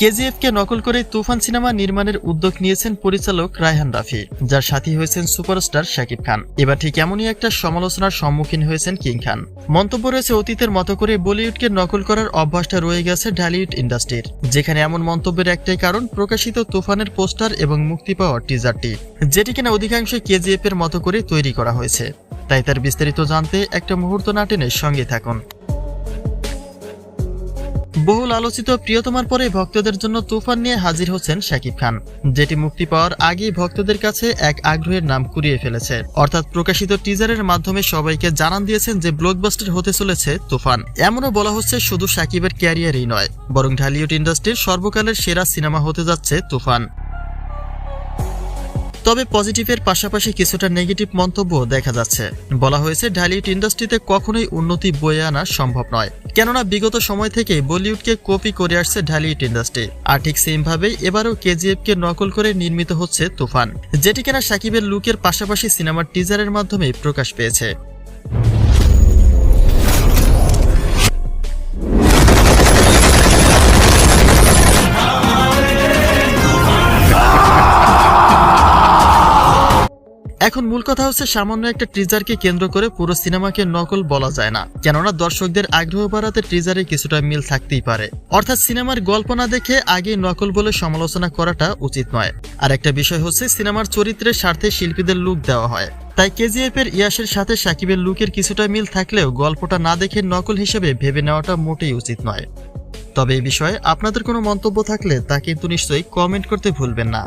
কেজিএফকে নকল করে তুফান সিনেমা নির্মাণের উদ্যোগ নিয়েছেন পরিচালক রায়হান রাফি, যার সাথী হয়েছেন সুপারস্টার শাকিব খান। এবার ঠিক এমনই একটা সমালোচনার সম্মুখীন হয়েছেন কিং খান। মন্তব্য রয়েছে অতীতের মতো করে বলিউডকে নকল করার অভ্যাসটা রয়ে গেছে ঢালিউড ইন্ডাস্ট্রির। যেখানে এমন মন্তব্যের একটাই কারণ প্রকাশিত তুফানের পোস্টার এবং মুক্তি পাওয়া টিজারটি, যেটি কিনা অধিকাংশ কেজিএফ এর মতো করে তৈরি করা হয়েছে। তাই তার বিস্তারিত জানতে একটা মুহূর্ত নাটেনের সঙ্গে থাকুন। বহুল আলোচিত প্রিয়তমার পরে ভক্তদের জন্য তুফান নিয়ে হাজির হচ্ছেন শাকিব খান। যেটি মুক্তি পাওয়ার আগেই ভক্তদের কাছে এক আগ্রহের নাম কুড়িয়ে ফেলেছে। অর্থাৎ প্রকাশিত টিজারের মাধ্যমে সবাইকে জানান দিয়েছেন যে ব্লকবাস্টার হতে চলেছে তুফান। এমনও বলা হচ্ছে শুধু শাকিবের ক্যারিয়ারই নয়, বরং ঢালিউড ইন্ডাস্ট্রির সর্বকালের সেরা সিনেমা হতে যাচ্ছে তুফান। তবে পজিটিভের পাশাপাশি কিছুটা নেগেটিভ মন্তব্য দেখা যাচ্ছে। বলা হয়েছে, ঢালিউড ইন্ডাস্ট্রিতে কখনোই উন্নতি বয়ে আনা সম্ভব নয়। কেননা বিগত সময় থেকে বলিউডকে কপি করে আসছে ঢালিউড ইন্ডাস্ট্রি। আর ঠিক সেম ভাবেই এবারও কেজিএফকে নকল করে নির্মিত হচ্ছে তুফান, যেটি কেনা সাকিবের লুকের পাশাপাশি সিনেমার টিজারের মাধ্যমে প্রকাশ পেয়েছে। এখন মূল কথা হচ্ছে সামান্য একটা ট্রিজারকে কেন্দ্র করে পুরো সিনেমাকে নকল বলা যায় না। কেননা দর্শকদের আগ্রহ বাড়াতে ট্রিজারে কিছুটা মিল থাকতেই পারে। অর্থাৎ সিনেমার গল্প না দেখে আগে নকল বলে সমালোচনা করাটা উচিত নয়। আর একটা বিষয় হচ্ছে সিনেমার চরিত্রের স্বার্থে শিল্পীদের লুক দেওয়া হয়। তাই কেজিএফ এর ইয়াসের সাথে সাকিবের লুকের কিছুটা মিল থাকলেও গল্পটা না দেখে নকল হিসেবে ভেবে নেওয়াটা মোটেই উচিত নয়। তবে এই বিষয়ে আপনাদের কোনো মন্তব্য থাকলে তা কিন্তু নিশ্চয়ই কমেন্ট করতে ভুলবেন না।